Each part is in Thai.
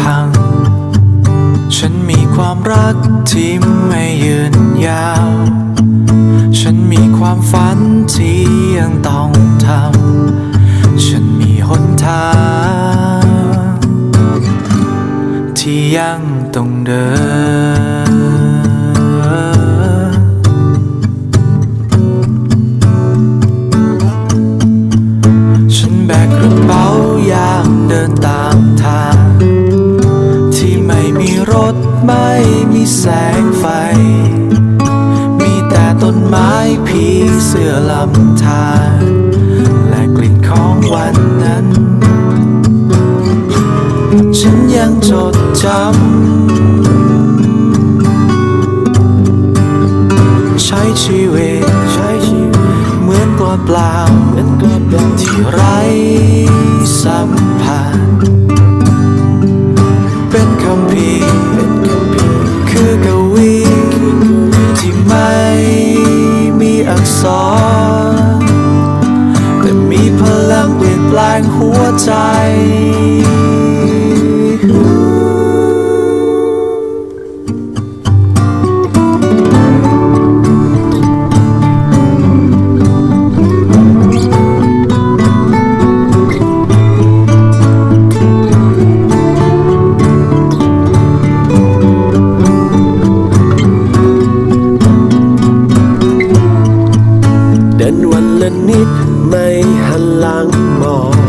พัง ฉันมีความรักที่ไม่ยืนยาว ฉันมีความฝันที่ยังต้องทำ ฉันมีหนทาง ที่ยังต้องเดิน รถไม่มีแสงไฟ มีแต่ต้นไม้ผีเสื้อลำธารและกลิ่นของวันนั้น ฉันยังจดจำ ใช้ชีวิตใช้ชีวิตเหมือนกลอดเปล่าเหมือนกลอดเปล่าที่ไร้สัม ใจเดินวันละนิดไม่หันหลังมอง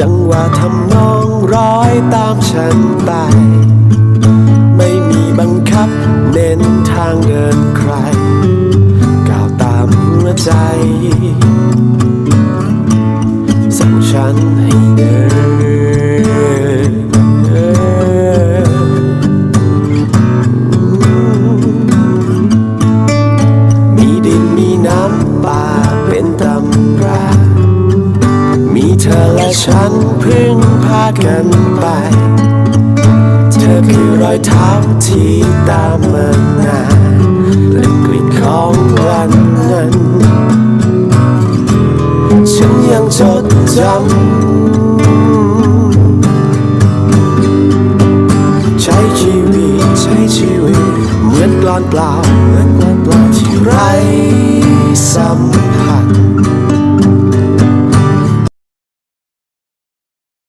จังหวะทำนองร้อยตามฉันไป ไม่มีบังคับเน้นทางเดินใคร ก้าวตามหัวใจ สั่งฉันให้เดิน ฉันพึ่งพากันไป เธอคือรอยเท้าที่ตามมานานและกลิ่นของวันนั้น ฉันยังจดจำใช้ชีวิตใช้ชีวิตเหมือนกลอนเปล่าเหมือนกลอนเปล่าที่ไร้สัม